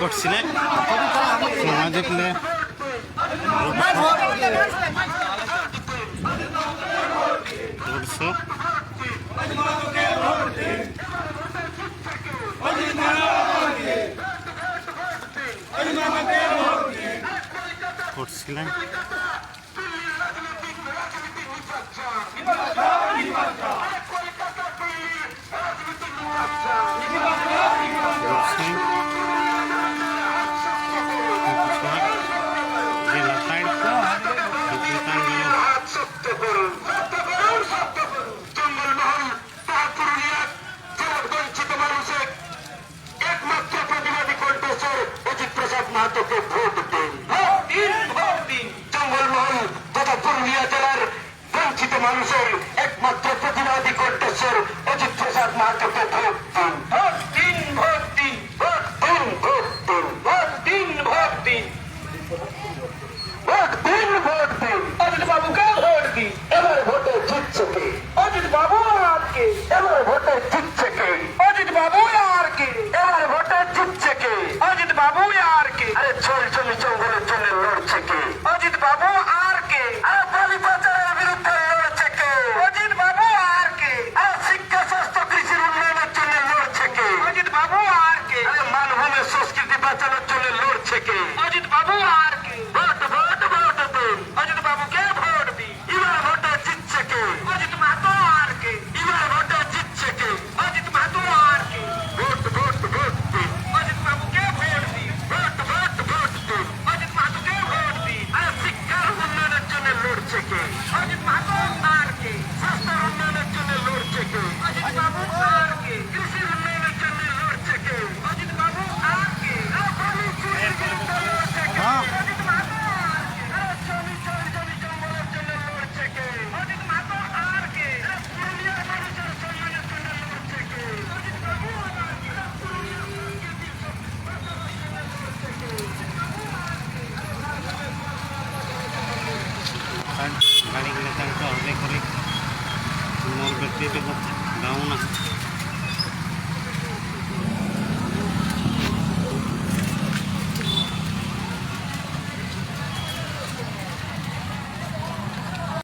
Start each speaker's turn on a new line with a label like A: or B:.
A: করছিলেন। সময় দেখলে করছিলেন।
B: করুন সত্য করুন সত্য করুন জঙ্গলমহল তার পুরুলিয়ার বঞ্চিত মানুষের একমাত্র প্রতিবাদী কণ্ঠস্বর অজিত প্রসাদ মাহাতোকে ভোট দিন ভোট দিন ভোট দিন জঙ্গলমহল তথা পুরুলিয়া জেলার বঞ্চিত মানুষের একমাত্র প্রতিবাদী কণ্ঠস্বর অজিত প্রসাদ মাহাতোকে ভোট দিন ভোট দিন ভোট দিন ভোট দিন ভোট দিন। ভোট দিন ভোট দিন। ভোট দিন ভোট দিন অজিত বাবুকে ভোট দিন এবার ভোটে জিতছে কে অজিত বাবু আর কে এবার ভোটে জিতছে কে অজিত বাবু আর কে এবার ভোটে জিতছে কে? অজিত বাবু আর কে? আরে চল চল জঙ্গলের জন্য লড়ছে কে? অজিত বাবু আর কে? আরে বালি পাচারের বিরুদ্ধে লড়ছে কে? অজিত বাবু আর কে? আরে শিক্ষা স্বাস্থ্য কৃষির উন্নয়নের জন্য লড়ছে কে? অজিত বাবু আর কে? আরে মানভূমের সংস্কৃতি বাঁচানোর জন্য লড়ছে কে?
A: करे गाँव ना